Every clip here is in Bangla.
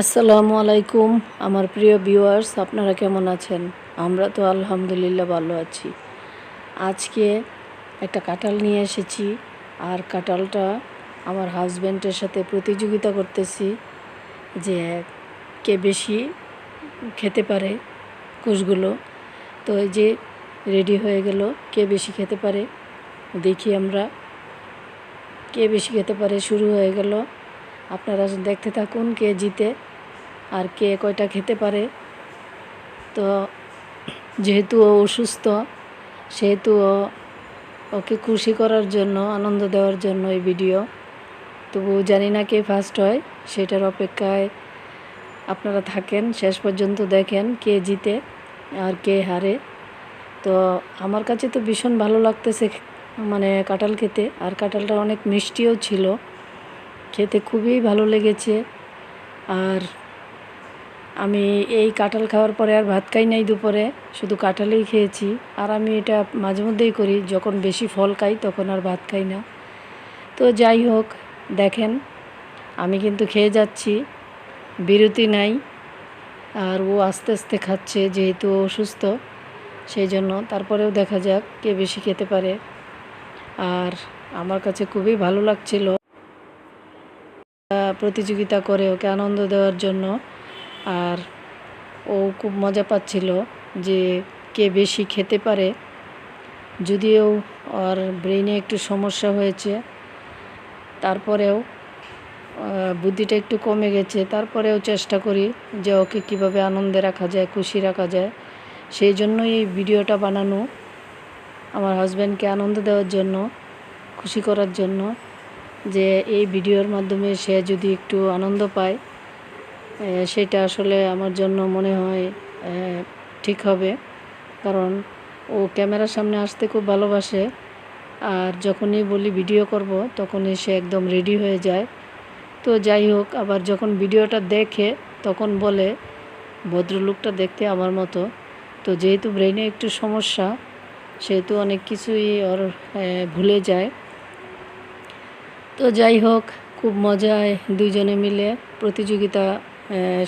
আসসালামু আলাইকুম, আমার প্রিয় ভিউয়ার্স, আপনারা কেমন আছেন? আমরা তো আলহামদুলিল্লাহ ভালো আছি। আজকে একটা কাঁঠাল নিয়ে এসেছি, আর কাঁঠালটা আমার হাজব্যান্ডের সাথে প্রতিযোগিতা করতেছি যে কে বেশি খেতে পারে কুশগুলো তো এই যে রেডি হয়ে গেল, কে বেশি খেতে পারে? দেখি আমরা, কে বেশি খেতে পারে? শুরু হয়ে গেল। আপনারা দেখতে থাকুন কে জিতে আর কে কয়টা খেতে পারে। তো যেহেতু ও অসুস্থ, সেহেতু ও ওকে খুশি করার জন্য, আনন্দ দেওয়ার জন্য এই ভিডিও। তবু জানি না কে ফার্স্ট হয়, সেটার অপেক্ষায় আপনারা থাকেন, শেষ পর্যন্ত দেখেন কে জিতে আর কে হারে। তো আমার কাছে তো ভীষণ ভালো লাগতেছে মানে কাঁঠাল খেতে। আর কাঁঠালটা অনেক মিষ্টিও ছিল। খেতে খুবই ভালো লেগেছে। আর আমি এই কাঁঠাল খাওয়ার পরে আর ভাত খাই নাই দুপুরে, শুধু কাঁঠালেই খেয়েছি। আর আমি এটা মাঝে মধ্যেই করি, যখন বেশি ফল খাই তখন আর ভাত খাই না। তো যাই হোক, দেখেন, আমি কিন্তু খেয়ে যাচ্ছি, বিরতি নাই, আর ও আস্তে আস্তে খাচ্ছে যেহেতু ও অসুস্থ, সেই জন্য তারপরেও দেখা যাক কে বেশি খেতে পারে। আর আমার কাছে খুবই ভালো লাগছিল। প্রতিযোগিতা করে ওকে আনন্দ দেওয়ার জন্য। আর ও খুব মজা পাচ্ছিল যে কে বেশি খেতে পারে। যদিও ওর ব্রেনে একটু সমস্যা হয়েছে। তারপরেও বুদ্ধিটা একটু কমে গেছে। তারপরেও চেষ্টা করি যে ওকে কীভাবে আনন্দে রাখা যায়, খুশি রাখা যায়। সেই জন্যই এই ভিডিওটা বানানো। আমার হাজব্যান্ডকে আনন্দ দেওয়ার জন্য, খুশি করার জন্য। যে এই ভিডিওর মাধ্যমে সে যদি একটু আনন্দ পায় সেটা আসলে আমার জন্য মনে হয় ঠিক হবে। কারণ ও ক্যামেরার সামনে আসতে খুব ভালোবাসে। আর যখনই বলি ভিডিও করব, তখনই সে একদম রেডি হয়ে যায়। তো যাই হোক, আবার যখন ভিডিওটা দেখে, তখন বলে, ভদ্রলোকটা দেখতে আমার মতো। তো যেহেতু ব্রেনে একটু সমস্যা, সেহেতু অনেক কিছুই ওর ভুলে যায়। তো যাই হোক, খুব মজায় দুইজনে মিলে প্রতিযোগিতা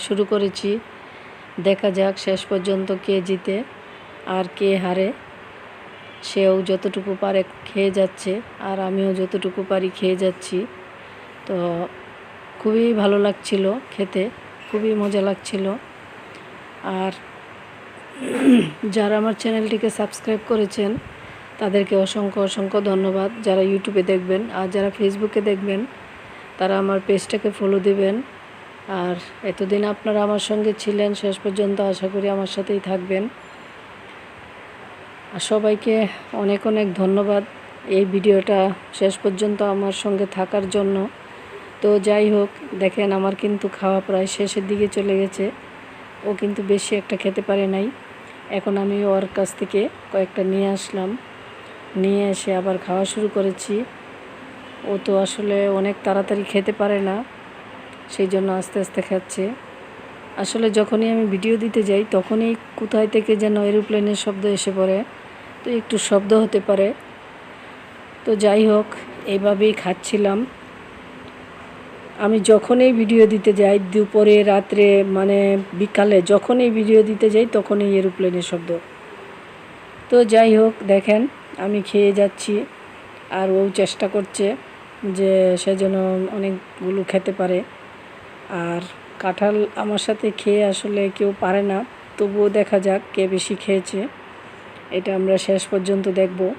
শুরু করেছি। দেখা যাক শেষ পর্যন্ত কে জিতে আর কে হারে। সেও যতটুকু পারে খেয়ে যাচ্ছে আর আমিও যতটুকু পারি খেয়ে যাচ্ছি। তো খুবই ভালো লাগছিল খেতে, খুবই মজা লাগছিল। আর যারা আমার চ্যানেলটিকে সাবস্ক্রাইব করেছেন তাদেরকে অসংখ্য অসংখ্য ধন্যবাদ যারা ইউটিউবে দেখবেন আর যারা ফেসবুকে দেখবেন, তারা আমার পেজটাকে ফলো দেবেন। আর এতদিন আপনারা আমার সঙ্গে ছিলেন, শেষ পর্যন্ত আশা করি আমার সাথেই থাকবেন। আর সবাইকে অনেক অনেক ধন্যবাদ এই ভিডিওটা শেষ পর্যন্ত আমার সঙ্গে থাকার জন্য। তো যাই হোক, দেখেন আমার কিন্তু খাওয়া প্রায় শেষের দিকে চলে গেছে। ও কিন্তু বেশি একটা খেতে পারে নাই। এখন আমি ওর কাছ থেকে কয়েকটা নিয়ে আসলাম। নিয়ে এসে আবার খাওয়া শুরু করেছি। ও তো আসলে অনেক তাড়াতাড়ি খেতে পারে না, সেই জন্য আস্তে আস্তে খাচ্ছে। আসলে যখনই আমি ভিডিও দিতে যাই, তখনই কোথায় থেকে যেন এরোপ্লেনের শব্দ এসে পড়ে। তো একটু শব্দ হতে পারে। তো যাই হোক এইভাবেই খাচ্ছিলাম। আমি যখনই ভিডিও দিতে যাই, দুপুরে, রাত্রে মানে বিকালে যখনই ভিডিও দিতে যাই, তখনই এরোপ্লেনের শব্দ। তো যাই হোক, দেখেন আমি খেয়ে যাচ্ছি। আর ও চেষ্টা করছে যে সে যেন অনেকগুলো খেতে পারে। আর কাঁঠাল আমার সাথে খেয়ে আসলে কেউ পারে না। তবুও দেখা যাক কে বেশি খেয়েছে। এটা আমরা শেষ পর্যন্ত দেখব।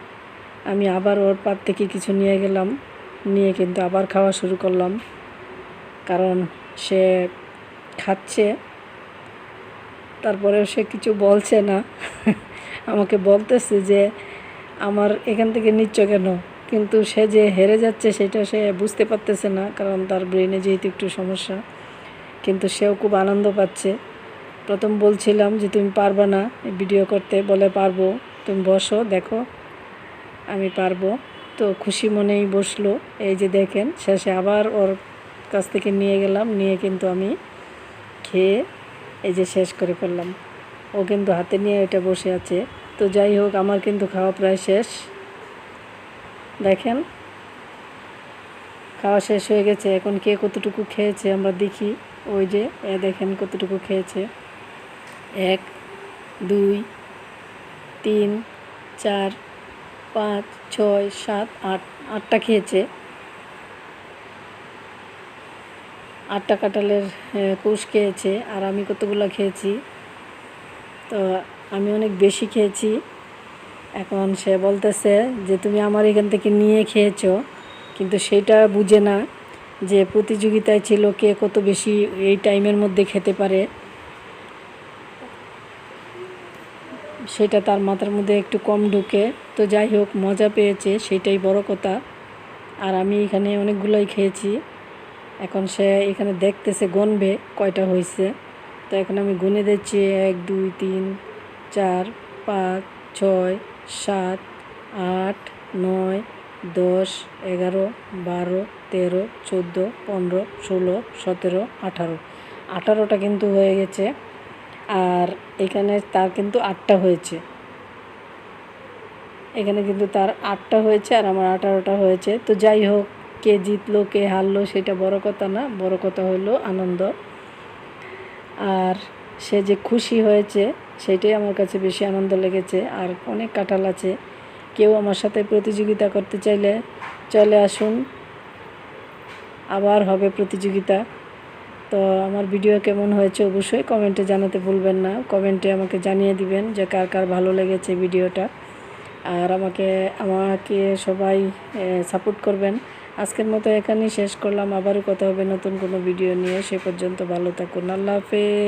আমি আবার ওর পাত থেকে কিছু নিয়ে গেলাম। নিয়ে কিন্তু আবার খাওয়া শুরু করলাম। কারণ সে খাচ্ছে। তারপরেও সে কিছু বলছে না। আমাকে বলতেছে যে আমার এখান থেকে নিচ্ছ কেন? কিন্তু সে যে হেরে যাচ্ছে সেটা সে বুঝতে পারতেছে না, কারণ তার ব্রেনে যেহেতু একটু সমস্যা। কিন্তু সেও খুব আনন্দ পাচ্ছে। প্রথম বলছিলাম যে, তুমি পারবে না ভিডিও করতে। বলে, পারব। তুমি বসো, দেখো, আমি পারব। তো খুশি মনেই বসল। এই যে দেখেন, শেষে আবার ওর কাছ থেকে নিয়ে গেলাম। নিয়ে কিন্তু আমি খেয়ে এই যে শেষ করে ফেললাম। ও কিন্তু হাতে নিয়ে এটা বসে আছে। তো যাই হোক, আমার কিন্তু খাওয়া প্রায় শেষ। দেখেন, খাওয়া শেষ হয়ে গেছে। এখন কে কতটুকু খেয়েছে আমরা দেখি। ওই যে, এ দেখেন কতটুকু খেয়েছে। এক, দুই, তিন, চার, পাঁচ, ছয়, সাত, আট, আটটা খেয়েছে। আটটা কাঁঠালের কুশ খেয়েছে। আর আমি কতগুলো খেয়েছি? তো আমি অনেক বেশি খেয়েছি। এখন সে বলতেছে যে, তুমি আমার এখান থেকে নিয়ে খেয়েছো। কিন্তু সেটা বুঝে না যে, প্রতিযোগিতায় ছিল কে কত বেশি এই টাইমের মধ্যে খেতে পারে। সেটা তার মাথার মধ্যে একটু কম ঢুকে। তো যাই হোক, মজা পেয়েছে, সেটাই বড় কথা। আর আমি এখানে অনেকগুলোই খেয়েছি। এখন সে এখানে দেখতেছে গনবে কয়টা হয়েছে। তো এখন আমি গুনে দিচ্ছি, এক, দুই, তিন চার, পাঁচ, ছয়, সাত, আট, নয়, দশ, এগারো, বারো, তেরো, চোদ্দ, পনেরো, ষোলো, সতেরো, আঠারো। আঠারোটা কিন্তু হয়ে গেছে। আর এখানে তার কিন্তু আটটা হয়েছে। এখানে কিন্তু তার আটটা হয়েছে আর আমার আঠারোটা হয়েছে। তো যাই হোক, কে জিতলো, কে হারলো সেটা বড় কথা না, বড় কথা হলো আনন্দ। আর সে যে খুশি হয়েছে সেটাই আমার কাছে বেশি আনন্দ লেগেছে। আর অনেক কাঁঠাল আছে। কেউ আমার সাথে প্রতিযোগিতা করতে চাইলে চলে আসুন। আবার হবে প্রতিযোগিতা। তো আমার ভিডিও কেমন হয়েছে অবশ্যই কমেন্টে জানাতে ভুলবেন না। কমেন্টে আমাকে জানিয়ে দিবেন যে কার কার ভালো লেগেছে ভিডিওটা। আর আমাকে আমাকে সবাই সাপোর্ট করবেন। আজকের মতো এখানেই শেষ করলাম। আবারও কথা হবে নতুন কোনো ভিডিও নিয়ে। সে পর্যন্ত ভালো থাকুন। আল্লাহ হাফেজ।